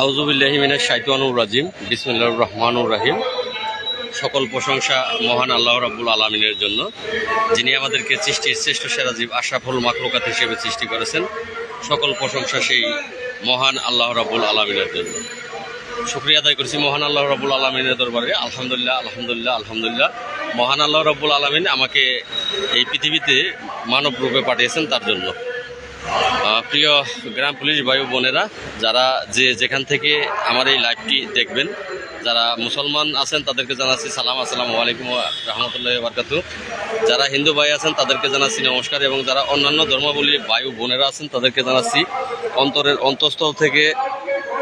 আউজুবিল্লাহিমিনের শাইতানুর রাজিম। বিসমুল্লাহ রহমানুর রাহিম। সকল প্রশংসা মহান আল্লাহ রাব্বুল আলমিনের জন্য, যিনি আমাদেরকে সৃষ্টির শ্রেষ্ঠ সেরা জীব আশরাফুল মাকলুকাত হিসেবে সৃষ্টি করেছেন। সকল প্রশংসা সেই মহান আল্লাহ রাব্বুল আলমিনের জন্য। শুক্রিয়া আদায় করছি মহান আল্লাহ রাব্বুল আলমিনের দরবারে। আলহামদুলিল্লাহ আলহামদুলিল্লাহ আলহামদুলিল্লাহ। মহান আল্লাহ রাব্বুল আলমিন আমাকে এই পৃথিবীতে মানব রূপে পাঠিয়েছেন তার জন্য। প্রিয় গ্রাম পুলিশ ও বোনেরা, যারা যে যেখান থেকে আমার এই লাইভটি দেখবেন, যারা মুসলমান আছেন তাদেরকে জানাচ্ছি সালাম, আসসালামু আলাইকুম রহমতুল্লাহ বারকাত যারা হিন্দু ভাই আছেন তাদেরকে জানাচ্ছি নমস্কার এবং যারা অন্যান্য ধর্মাবলী ও বোনেরা আছেন তাদেরকে জানাচ্ছি অন্তরের অন্তঃস্থল থেকে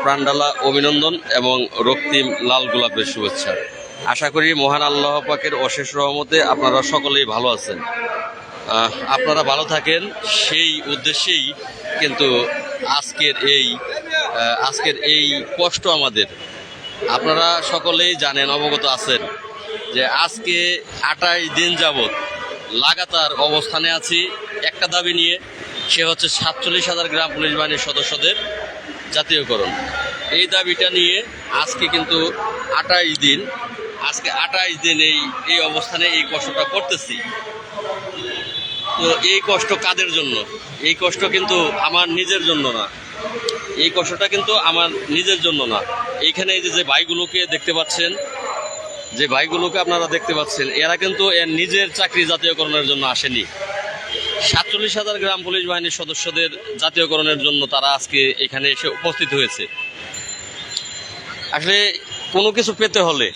প্রাণডালা অভিনন্দন এবং রক্তিম লাল গোলাপের শুভেচ্ছা। আশা করি মহান আল্লাহ পাকের অশেষ রহমতে আপনারা সকলেই ভালো আছেন। আপনারা ভালো থাকেন। সেই উদ্দেশ্যেই কিন্তু আজকের এই আজকের এই কষ্ট আমাদের। আপনারা সকলেই জানেন, অবগত আছেন যে আজকে আটাইশ দিন যাবৎ লাগাতার অবস্থানে আছি। একটা দাবি নিয়ে, সে হচ্ছে সাতচল্লিশ হাজার গ্রাম পুলিশ বাহিনীর সদস্যদের জাতীয়করণ। এই দাবিটা নিয়ে আজকে কিন্তু আটাইশ দিন, আজকে আটাইশ দিন এই এই অবস্থানে এই কষ্টটা করতেছি। তো এই কষ্ট কাদের জন্য? এই কষ্ট কিন্তু আমার নিজের জন্য না। এই কষ্টটা কিন্তু আমার নিজের জন্য না। এইখানে এই যে ভাইগুলোকে দেখতে পাচ্ছেন, যে ভাইগুলোকে আপনারা দেখতে পাচ্ছেন, এরা কিন্তু এর নিজের চাকরি জাতীয়করণের জন্য আসেনি। সাতচল্লিশ হাজার গ্রাম পুলিশ বাহিনীর সদস্যদের জাতীয়করণের জন্য তারা আজকে এখানে এসে উপস্থিত হয়েছে। আসলে কোনো কিছু পেতে হলে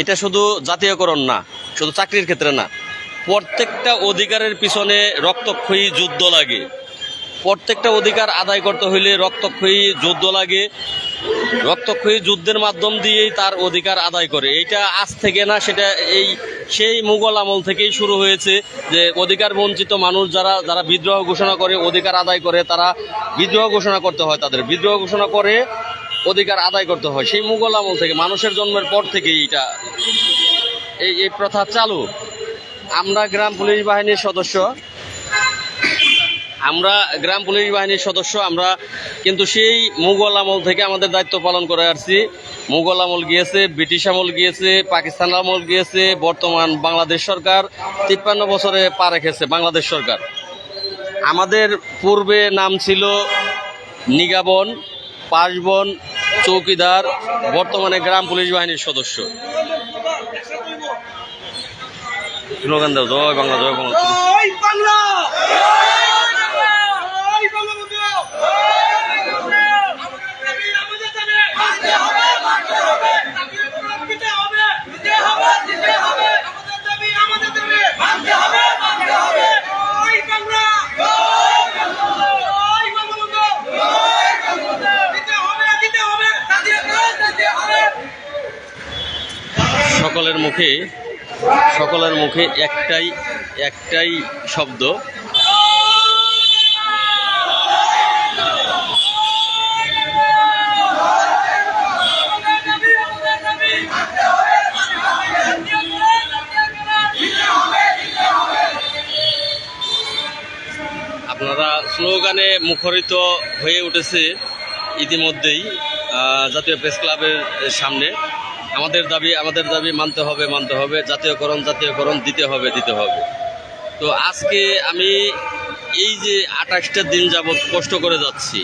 এটা শুধু জাতীয়করণ না, শুধু চাকরির ক্ষেত্রে না প্রত্যেকটা অধিকারের পিছনে রক্তক্ষয়ী যুদ্ধ লাগে। প্রত্যেকটা অধিকার আদায় করতে হইলে রক্তক্ষয়ী যুদ্ধ লাগে। রক্তক্ষয়ী যুদ্ধের মাধ্যম দিয়েই তার অধিকার আদায় করে। এইটা আজ থেকে না, সেটা এই, সেই মুঘল আমল থেকেই শুরু হয়েছে যে অধিকার বঞ্চিত মানুষ যারা যারা বিদ্রোহ ঘোষণা করে অধিকার আদায় করে, তারা বিদ্রোহ ঘোষণা করতে হয় তাদের। বিদ্রোহ ঘোষণা করে অধিকার আদায় করতে হয়। সেই মুঘল আমল থেকে, মানুষের জন্মের পর থেকেই এটা এই এই প্রথা চালু। আমরা গ্রাম পুলিশ বাহিনীর সদস্য। আমরা গ্রাম পুলিশ বাহিনীর সদস্য, আমরা কিন্তু সেই মুঘল আমল থেকে আমাদের দায়িত্ব পালন করে আসছি। মুঘল আমল গিয়েছে, ব্রিটিশ আমল গিয়েছে, পাকিস্তান আমল গিয়েছে, বর্তমান বাংলাদেশ সরকার তিপ্পান্ন বছরে পা রেখেছে বাংলাদেশ সরকার। আমাদের পূর্বে নাম ছিল নিগাবন, পাশবন, চৌকিদার, বর্তমানে গ্রাম পুলিশ বাহিনীর সদস্য। স্লোগান দাও জয় বাংলা জয় বাংলা। সকলের মুখে সকলের মুখে একটাই একটাই শব্দ। আপনারা স্লোগানে মুখরিত হয়ে উঠেছে ইতিমধ্যেই জাতীয় প্রেস ক্লাবের সামনে। আমাদের দাবি আমাদের দাবি মানতে হবে মানতে হবে। জাতীয়করণ জাতীয়করণ দিতে হবে দিতে হবে। তো আজকে আমি এই যে আঠাশটা দিন যাবৎ কষ্ট করে যাচ্ছি,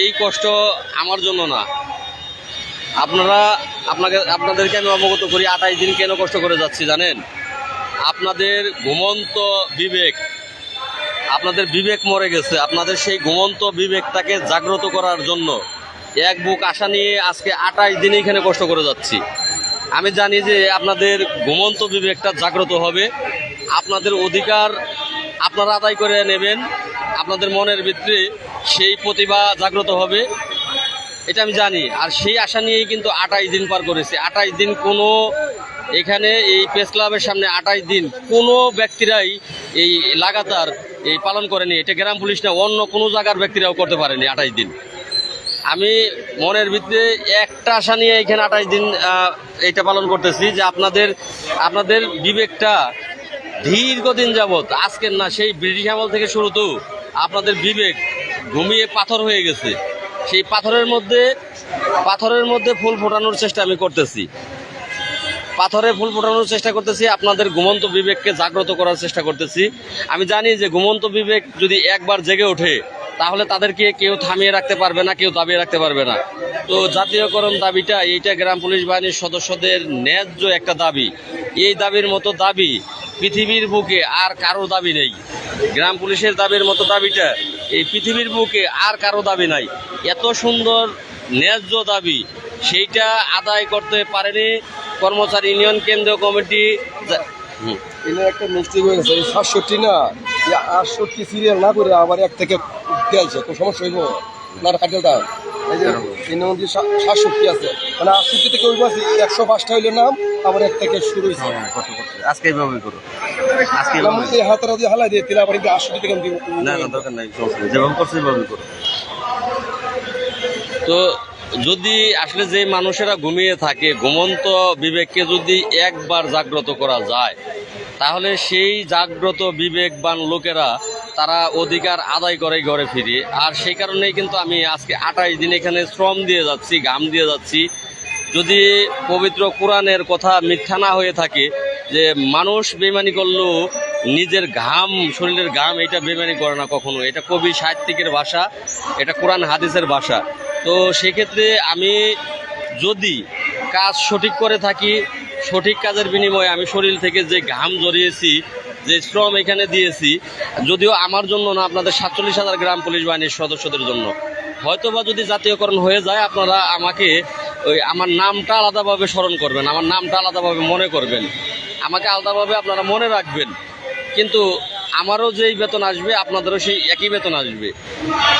এই কষ্ট আমার জন্য না। আপনারা, আপনাকে, আপনাদেরকে আমি অবগত করি, আঠাশ দিন কেন কষ্ট করে যাচ্ছি জানেন? আপনাদের ঘুমন্ত বিবেক, আপনাদের বিবেক মরে গেছে। আপনাদের সেই ঘুমন্ত বিবেকটাকে জাগ্রত করার জন্য এক বুক আশা নিয়ে আজকে আঠাশ দিন এখানে কষ্ট করে যাচ্ছি। আমি জানি যে আপনাদের ঘুমন্ত বিবেকটা জাগ্রত হবে। আপনাদের অধিকার আপনারা আদায় করে নেবেন। আপনাদের মনের ভিতরে সেই প্রতিভা জাগ্রত হবে। এটা আমি জানি। আর সেই আশা নিয়েই কিন্তু আঠাশ দিন পার করেছি। আঠাশ দিন কোনো এখানে এই প্রেস ক্লাবের সামনে আঠাশ দিন কোনো ব্যক্তিরাই এই লাগাতার এই পালন করেনি। এটা গ্রাম পুলিশ না, অন্য কোনো জায়গার ব্যক্তিরাও করতে পারেনি আঠাশ দিন। আমি মনের ভিতরে একটা আশা নিয়ে এখানে আঠাশ দিন এটা পালন করতেছি যে আপনাদের আপনাদের বিবেকটা দীর্ঘদিন যাবৎ, আজকের না, সেই ব্রিটিশ আমল থেকে শুরু তো আপনাদের বিবেক ঘুমিয়ে পাথর হয়ে গেছে। সেই পাথরের মধ্যে পাথরের মধ্যে ফুল ফোটানোর চেষ্টা আমি করতেছি। পাথরে ফুল ফোটানোর চেষ্টা করতেছি, আপনাদের ঘুমন্ত বিবেককে জাগ্রত করার চেষ্টা করতেছি। আমি জানি যে ঘুমন্ত বিবেক যদি একবার জেগে ওঠে তাহলে তাদেরকে কেউ থামিয়ে রাখতে পারবে না, কেউ দাবিয়ে রাখতে পারবে না। তো জাতীয়করণ দাবিটা এইটা গ্রাম পুলিশ বাহিনীর সদস্যদের ন্যায্য একটা দাবি। এই দাবির মতো দাবি পৃথিবীর বুকে আর কারও দাবি নেই। গ্রাম পুলিশের দাবির মতো দাবিটা এই পৃথিবীর বুকে আর কারও দাবি নাই। এত সুন্দর ন্যায্য দাবি, সেইটা আদায় করতে পারেনি কর্মচারী ইউনিয়ন কেন্দ্রীয় কমিটি। এনার একটা মিস্টেক হয়ে গেছে এই সাতষট্টি না এই আটষট্টি সিরিয়াল না করে আবার এক থেকে দিয়েছে কোনো সমস্যা হইব? না খাদ্যটা এই যে এর সাতষট্টি আছে মানে আটষট্টি থেকে ওই একশো পাঁচটা হইলে নাম আবার এক থেকে শুরু হয়েছে আজকে এইভাবে করো। আজকে হাতারা দিয়ে হালাই দিয়ে দিলে আবার কিন্তু আটষট্টি থেকে না না দরকার নাই যেভাবে করছ সেভাবে করো। তো যদি আসলে যে মানুষেরা ঘুমিয়ে থাকে, ঘুমন্ত বিবেককে যদি একবার জাগ্রত করা যায়, তাহলে সেই জাগ্রত বিবেকবান লোকেরা তারা অধিকার আদায় করে ঘরে ফিরে। আর সেই কারণেই কিন্তু আমি আজকে আঠাশ দিন এখানে শ্রম দিয়ে যাচ্ছি, ঘাম দিয়ে যাচ্ছি। যদি পবিত্র কোরআনের কথা মিথ্যা না হয়ে থাকে যে মানুষ বেমানি করলেও নিজের ঘাম, শরীরের ঘাম, এটা বেমানি করে না কখনো। এটা কবি সাহিত্যিকের ভাষা, এটা কোরআন হাদিসের ভাষা। তো সেক্ষেত্রে আমি যদি কাজ সঠিক করে থাকি, সঠিক কাজের বিনিময়ে আমি শরীর থেকে যে ঘাম জড়িয়েছি যে শ্রম এখানে দিয়েছি, যদিও আমার জন্য না, আপনাদের সাতচল্লিশ হাজার গ্রাম পুলিশ বাহিনীর সদস্যদের জন্য। হয়তোবা যদি জাতীয়করণ হয়ে যায়, আপনারা আমাকে ওই আমার নামটা আলাদাভাবে স্মরণ করবেন, আমার নামটা আলাদাভাবে মনে করবেন। আমাকে আলাদাভাবে আপনারা মনে রাখবেন। কিন্তু আমারও যেই বেতন আসবে, আপনাদেরও সেই একই বেতন আসবে।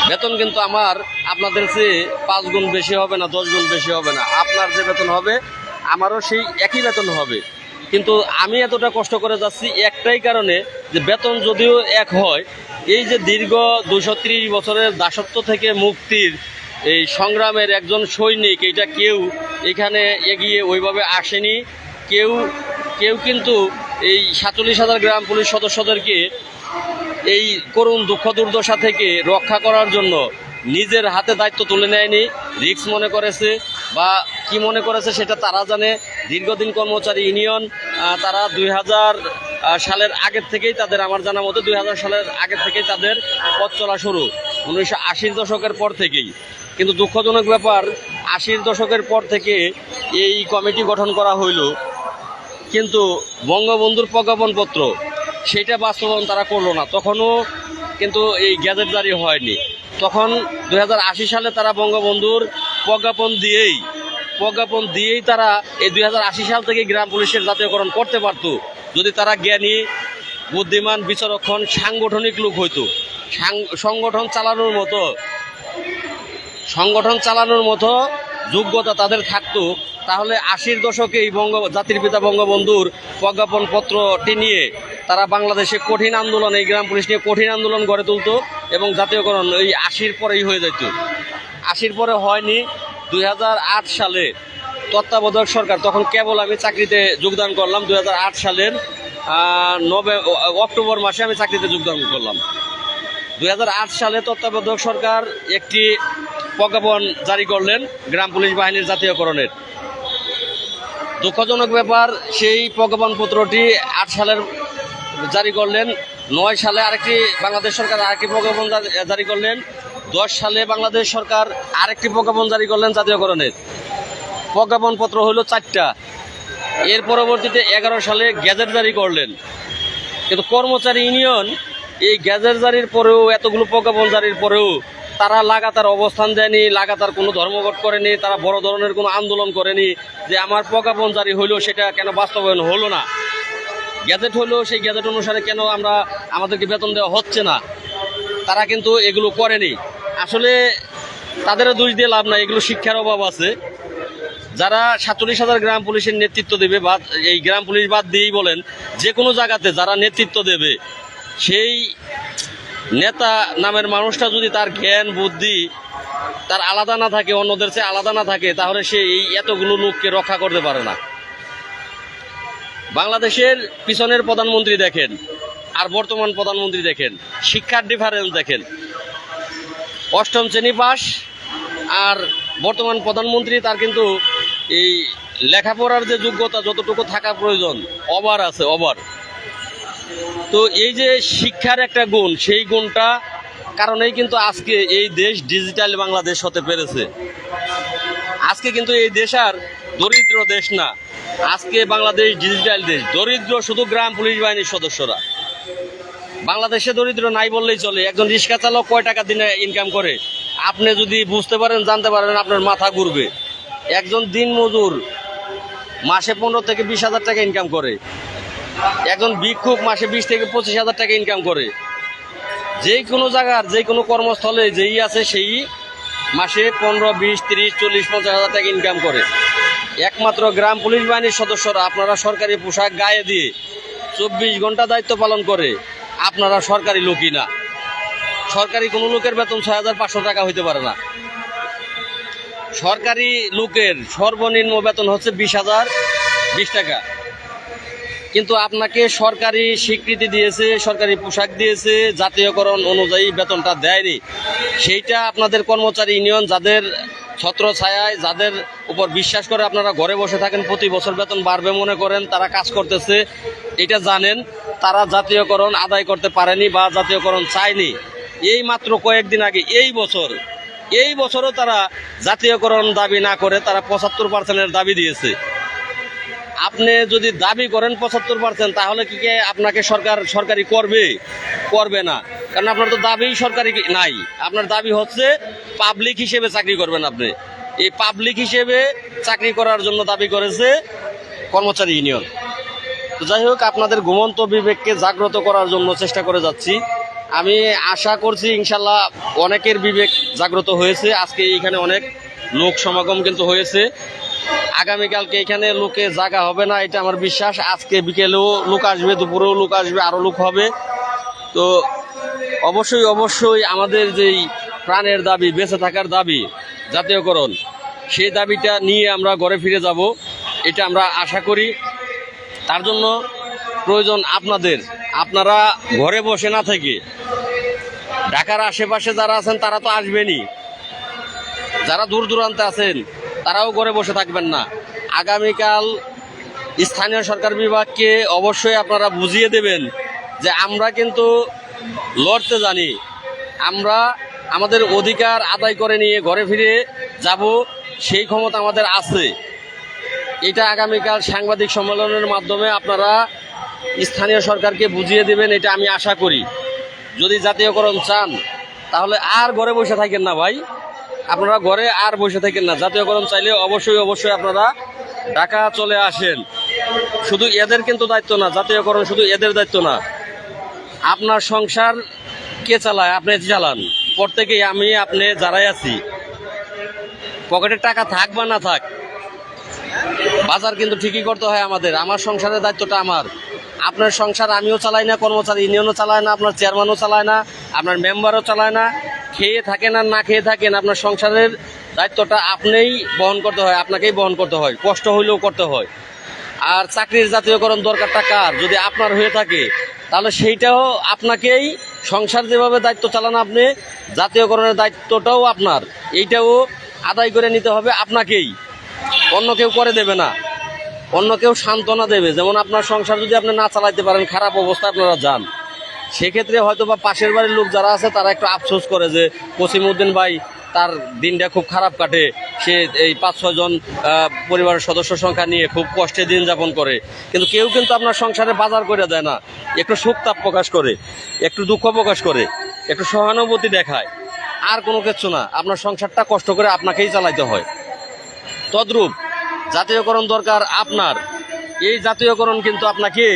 বেতন কিন্তু আমার, আপনাদের চেয়ে পাঁচ গুণ বেশি হবে না, দশ গুণ বেশি হবে না। আপনার যে বেতন হবে, আমারও সেই একই বেতন হবে। কিন্তু আমি এতটা কষ্ট করে যাচ্ছি একটাই কারণে যে বেতন যদিও এক হয়, এই যে দীর্ঘ দুশো বছরের দাসত্ব থেকে মুক্তির এই সংগ্রামের একজন সৈনিক, এটা কেউ এখানে এগিয়ে ওইভাবে আসেনি। কেউ কেউ কিন্তু এই সাতচল্লিশ হাজার গ্রাম পুলিশ সদস্যদেরকে এই করুণ দুঃখ দুর্দশা থেকে রক্ষা করার জন্য নিজের হাতে দায়িত্ব তুলে নেয়নি। রিক্স মনে করেছে বা কি মনে করেছে সেটা তারা জানে। দীর্ঘদিন কর্মচারী ইউনিয়ন তারা দুই হাজার সালের আগের থেকেই তাদের আমার জানা মতো দুই হাজার সালের আগের থেকেই তাদের পথ চলা শুরু উনিশশো আশির দশকের পর থেকেই। কিন্তু দুঃখজনক ব্যাপার, আশির দশকের পর থেকে এই কমিটি গঠন করা হইল। কিন্তু বঙ্গবন্ধুর প্রজ্ঞাপনপত্র, সেটা বাস্তবায়ন তারা করল না। তখনও কিন্তু এই গ্যাজেট জারি হয়নি। তখন দু হাজার আশি সালে তারা বঙ্গবন্ধুর প্রজ্ঞাপন দিয়েই প্রজ্ঞাপন দিয়েই তারা এই দুই হাজার আশি সাল থেকে গ্রাম পুলিশের জাতীয়করণ করতে পারতো, যদি তারা জ্ঞানী, বুদ্ধিমান বিচারক্ষণ সাংগঠনিক লোক হইতো। সংগঠন চালানোর মতো, সংগঠন চালানোর মতো যোগ্যতা তাদের থাকতো, তাহলে আশির দশকে এই বঙ্গ, জাতির পিতা বঙ্গবন্ধুর প্রজ্ঞাপন পত্রটি নিয়ে তারা বাংলাদেশে কঠিন আন্দোলন, এই গ্রাম পুলিশ নিয়ে কঠিন আন্দোলন গড়ে তুলতো এবং জাতীয়করণ এই আশির পরেই হয়ে যেত আশির পরে হয়নি দু হাজার আট সালে তত্ত্বাবধায়ক সরকার, তখন কেবল আমি চাকরিতে যোগদান করলাম দু হাজার আট সালের নভে অক্টোবর মাসে আমি চাকরিতে যোগদান করলাম। দু হাজার আট সালে তত্ত্বাবধায়ক সরকার একটি প্রজ্ঞাপন জারি করলেন গ্রাম পুলিশ বাহিনীর জাতীয়করণের। দুঃখজনক ব্যাপার, সেই প্রজ্ঞাপনপত্রটি আট সালের জারি করলেন, নয় সালে আরেকটি বাংলাদেশ সরকার আরেকটি প্রজ্ঞাপন জারি- করলেন, দশ সালে বাংলাদেশ সরকার আরেকটি প্রজ্ঞাপন জারি করলেন জাতীয়করণের। প্রজ্ঞাপনপত্র হলো চারটা। এর পরবর্তীতে এগারো সালে গ্যাজেট জারি করলেন। কিন্তু কর্মচারী ইউনিয়ন এই গ্যাজেট জারির পরেও, এতগুলো প্রজ্ঞাপন জারির পরেও তারা লাগাতার অবস্থান দেয়নি, লাগাতার কোনো ধর্মঘট করেনি, তারা বড় ধরনের কোনো আন্দোলন করেনি যে আমার প্রজ্ঞাপন জারি হইল সেটা কেন বাস্তবায়ন হলো না। গ্যাজেট হলো সেই গ্যাজেট অনুসারে কেন আমরা আমাদেরকে বেতন দেওয়া হচ্ছে না। তারা কিন্তু এগুলো করেনি। আসলে তাদেরও দোষ দিয়ে লাভ নাই, এগুলো শিক্ষার অভাব আছে। যারা সাতচল্লিশ হাজার গ্রাম পুলিশের নেতৃত্ব দেবে বা এই গ্রাম পুলিশ বাদ দিয়েই বলেন, যে কোনো জায়গাতে যারা নেতৃত্ব দেবে, সেই নেতা নামের মানুষটা যদি তার জ্ঞান, বুদ্ধি তার আলাদা না থাকে, অন্যদের চেয়ে আলাদা না থাকে, তাহলে সে এই এতগুলো লোককে রক্ষা করতে পারে না। বাংলাদেশের পিছনের প্রধানমন্ত্রী দেখেন আর বর্তমান প্রধানমন্ত্রী দেখেন। শিক্ষার ডিফারেন্স দেখেন। অষ্টম শ্রেণি পাস আর বর্তমান প্রধানমন্ত্রী তার কিন্তু এই লেখাপড়ার যে যোগ্যতা যতটুকু থাকা প্রয়োজন অবার আছে অবার তো এই যে শিক্ষার একটা গুণ, সেই গুণটা কারণেই কিন্তু আজকে এই দেশ ডিজিটাল বাংলাদেশ হতে পেরেছে। আজকে কিন্তু এই দেশ আর দরিদ্র দেশ না। আজকে বাংলাদেশ ডিজিটাল দেশ। দরিদ্র শুধু গ্রাম, পুলিশ বাহিনীর সদস্যরা। বাংলাদেশে দরিদ্র নাই বললেই চলে। একজন রিক্সা চালক কয় টাকা দিনে ইনকাম করে? আপনি যদি বুঝতে পারেন, জানতে পারেন, আপনার মাথা ঘুরবে। একজন দিন মজুর মাসে পনেরো থেকে বিশ হাজার টাকা ইনকাম করে। একজন ভিক্ষুক মাসে বিশ থেকে পঁচিশ হাজার টাকা ইনকাম করে। যে কোনো জায়গার, যে কোনো কর্মস্থলে যেই আছে সেই মাসে পনেরো, বিশ, তিরিশ, চল্লিশ, পঞ্চাশ হাজার টাকা ইনকাম করে। একমাত্র গ্রাম পুলিশ বাহিনীর সদস্যরা আপনারা সরকারি পোশাক গায়ে দিয়ে চব্বিশ ঘণ্টা দায়িত্ব পালন করে, আপনারা সরকারি লোকই না। সরকারি কোনো লোকের বেতন ছয় হাজার পাঁচশো টাকা হইতে পারে না। সরকারি লোকের সর্বনিম্ন বেতন হচ্ছে বিশ হাজার বিশ টাকা। কিন্তু আপনাকে সরকারি স্বীকৃতি দিয়েছে, সরকারি পোশাক দিয়েছে, জাতীয়করণ অনুযায়ী বেতনটা দেয়নি। সেইটা আপনাদের কর্মচারী ইউনিয়ন যাদের ছত্র ছায়ায়, যাদের উপর বিশ্বাস করে আপনারা ঘরে বসে থাকেন, প্রতি বছর বেতন বাড়বে মনে করেন, তারা কাজ করতেছে, এটা জানেন, তারা জাতীয়করণ আদায় করতে পারেনি বা জাতীয়করণ চায়নি। এই মাত্র কয়েকদিন আগে, এই বছর, এই বছরও তারা জাতীয়করণ দাবি না করে তারা পঁচাত্তর পার্সেন্টের দাবি দিয়েছে। আপনি যদি দাবি করেন পঁচাত্তর পার্সেন্ট তাহলে কি কে আপনাকে সরকার, সরকারি করবে? করবে না। কারণ আপনার তো দাবি সরকারি নাই। আপনার দাবি হচ্ছে পাবলিক হিসেবে চাকরি করবেন আপনি। এই পাবলিক হিসেবে চাকরি করার জন্য দাবি করেছে কর্মচারী ইউনিয়ন তো যাই হোক, আপনাদের ঘুমন্ত বিবেককে জাগ্রত করার জন্য চেষ্টা করে যাচ্ছি। আমি আশা করছি ইনশাল্লাহ অনেকের বিবেক জাগ্রত হয়েছে। আজকে এখানে অনেক লোক সমাগম কিন্তু হয়েছে। আগামীকালকে এখানে লোকে জায়গা হবে না, এটা আমার বিশ্বাস। আজকে বিকেলেও লোক আসবে, দুপুরেও লোক আসবে আরও লোক হবে। তো অবশ্যই অবশ্যই আমাদের যেই প্রাণের দাবি, বেঁচে থাকার দাবি, জাতীয়করণ, সেই দাবিটা নিয়ে আমরা ঘরে ফিরে যাব। এটা আমরা আশা করি। তার জন্য প্রয়োজন আপনাদের। আপনারা ঘরে বসে না থেকে, ঢাকার আশেপাশে যারা আছেন তারা তো আসবেনই। যারা দূর দূরান্তে আছেন তারাও ঘরে বসে থাকবেন না। আগামীকাল স্থানীয় সরকার বিভাগকে অবশ্যই আপনারা বুঝিয়ে দেবেন যে আমরা কিন্তু লড়তে জানি। আমরা আমাদের অধিকার আদায় করে নিয়ে ঘরে ফিরে যাব, সেই ক্ষমতা আমাদের আছে। এটা আগামীকাল সাংবাদিক সম্মেলনের মাধ্যমে আপনারা স্থানীয় সরকারকে বুঝিয়ে দেবেন, এটা আমি আশা করি। যদি জাতীয়করণ চান, তাহলে আর ঘরে বসে থাকেন না ভাই। আপনারা ঘরে আর বসে থাকেন না। জাতীয়করণ চাইলে অবশ্যই অবশ্যই আপনারা ঢাকা চলে আসেন। শুধু এদের কিন্তু দায়িত্ব না, জাতীয়করণ শুধু এদের দায়িত্ব না। আপনার সংসার কে চালায়? আপনি চালান। প্রত্যেকেই আমি, আপনি যারাই আছি, পকেটে টাকা থাক বা না থাক, বাজার কিন্তু ঠিকই করতে হয় আমাদের। আমার সংসারের দায়িত্বটা আমার। আপনার সংসার আমিও চালাই না, কর্মচারী ইউনিয়নও চালায় না, আপনার চেয়ারম্যানও চালায় না, আপনার মেম্বারও চালায় না। খেয়ে থাকেন আর না খেয়ে থাকেন, আপনার সংসারের দায়িত্বটা আপনিই বহন করতে হয়, আপনাকেই বহন করতে হয়, কষ্ট হইলেও করতে হয়। আর চাকরির জাতীয়করণ দরকারটা কার? যদি আপনার হয়ে থাকে, তাহলে সেইটাও আপনাকেই সংসার যেভাবে দায়িত্ব চালান আপনি, জাতীয়করণের দায়িত্বটাও আপনার, এইটাও আদায় করে নিতে হবে আপনাকেই। অন্য কেউ করে দেবে না, অন্য কেউ সান্ত্বনা দেবে। যেমন আপনার সংসার যদি আপনি না চালাইতে পারেন, খারাপ অবস্থা আপনারা যান। সেক্ষেত্রে হয়তো বা পাশের বাড়ির লোক যারা আছে, তারা একটু আফসোস করে যে কসিমউদ্দিন ভাই তার দিনটা খুব খারাপ কাটে। সে এই পাঁচ ছজন পরিবারের সদস্য সংখ্যা নিয়ে খুব কষ্টে দিন যাপন করে। কিন্তু কেউ কিন্তু আপনার সংসারে বাজার করে দেয় না। একটু সুখ তাপ প্রকাশ করে, একটু দুঃখ প্রকাশ করে, একটু সহানুভূতি দেখায়। আর কোনো কিছু না, আপনার সংসারটা কষ্ট করে আপনাকেই চালাইতে হয়। তদ্রূপ জাতীয়করণ দরকার আপনার। এই জাতীয়করণ কিন্তু আপনাকে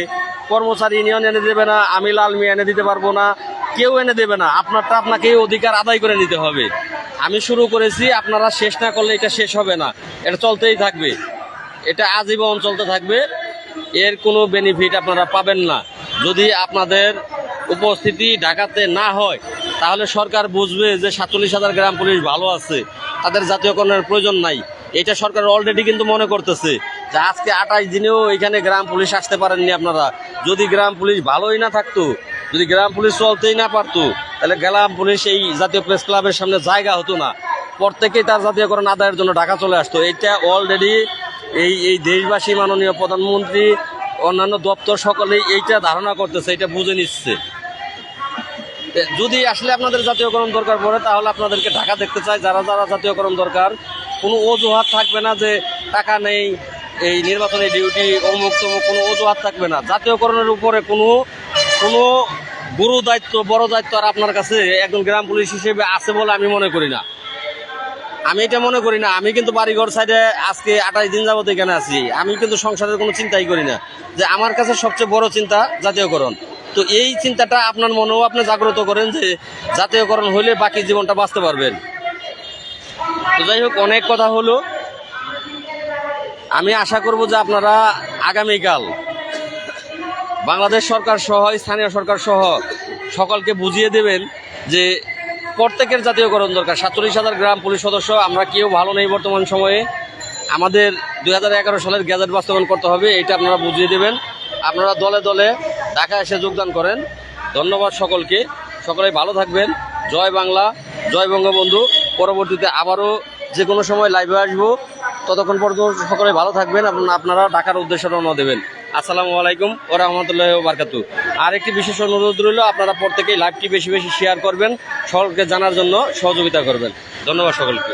কর্মচারী ইউনিয়ন এনে দেবে না, আমি লাল মিয়া এনে দিতে পারব না, কেউ এনে দেবে না। আপনারটা আপনাকে অধিকার আদায় করে নিতে হবে। আমি শুরু করেছি, আপনারা শেষ না করলে এটা শেষ হবে না। এটা চলতেই থাকবে। এটা আজীবন চলতে থাকবে। এর কোনো বেনিফিট আপনারা পাবেন না। যদি আপনাদের উপস্থিতি ঢাকাতে না হয়, তাহলে সরকার বুঝবে যে সাতচল্লিশ হাজার গ্রাম পুলিশ ভালো আছে। তাদের জাতীয়করণের প্রয়োজন নাই। এটা সরকার অলরেডি কিন্তু মনে করতেছে। আজকে আঠাশ দিনেও এখানে গ্রাম পুলিশ আসতে পারেননি আপনারা। যদি গ্রাম পুলিশ ভালোই না থাকতো, যদি গ্রাম পুলিশ চলতেই না পারতো, তাহলে গ্রাম পুলিশ এই জাতীয় প্রেস ক্লাবের সামনে জায়গা হতো না। প্রত্যেকেই তার জাতীয়করণ আদায়ের জন্য ঢাকা চলে আসতো। এইটা অলরেডি এই এই দেশবাসী মাননীয় প্রধানমন্ত্রী, অন্যান্য দপ্তর সকলেই এইটা ধারণা করতেছে এটা বুঝে নিচ্ছে। যদি আসলে আপনাদের জাতীয়করণ দরকার পড়ে, তাহলে আপনাদেরকে ঢাকা দেখতে চাই। যারা যারা জাতীয়করণ দরকার, কোনো অজুহাত থাকবে না যে টাকা নেই এই নির্বাচনী ডিউটি অমুক তমুক কোনো অজুহাত থাকবে না। জাতীয়করণের উপরে কোনো কোনো গুরু দায়িত্ব, বড় দায়িত্ব আর আপনার কাছে একজন গ্রাম পুলিশ হিসেবে আছে বলে আমি মনে করি না। আমি এটা মনে করি না। আমি কিন্তু বাড়িঘর সাইডে আজকে আঠাশ দিন যাবত এখানে আছি। আমি কিন্তু সংসারের কোনো চিন্তাই করি না যে আমার কাছে সবচেয়ে বড় চিন্তা জাতীয়করণ। তো এই চিন্তাটা আপনার মনেও আপনি জাগ্রত করেন যে জাতীয়করণ হলে বাকি জীবনটা বাঁচতে পারবেন। তো যাই হোক, অনেক কথা হলো। আমি আশা করব যে আপনারা আগামীকাল বাংলাদেশ সরকার সহ, স্থানীয় সরকার সহ সকলকে বুঝিয়ে দেবেন যে প্রত্যেকের জাতীয়করণ দরকার। সাতচল্লিশ হাজার গ্রাম পুলিশ সদস্য, আমরা কেউ ভালো নেই বর্তমান সময়ে। আমাদের দু হাজার এগারো সালের গ্যাজেট বাস্তবায়ন করতে হবে, এটা আপনারা বুঝিয়ে দেবেন। আপনারা দলে দলে ঢাকা এসে যোগদান করেন। ধন্যবাদ সকলকে। সকলে ভালো থাকবেন। জয় বাংলা, জয় বঙ্গবন্ধু। পরবর্তীতে আবারও যে কোনো সময় লাইভে আসব। ততক্ষণ পর্যন্ত সকলে ভালো থাকবেন এবং আপনারা ঢাকার উদ্দেশ্যে রওনা দেবেন। আসসালামু আলাইকুম ও রহমতুল্লাহ বারকাতু। আর একটি বিশেষ অনুরোধ রইল, আপনারা প্রত্যেকেই লাইভটি বেশি বেশি শেয়ার করবেন, সকলকে জানার জন্য সহযোগিতা করবেন। ধন্যবাদ সকলকে।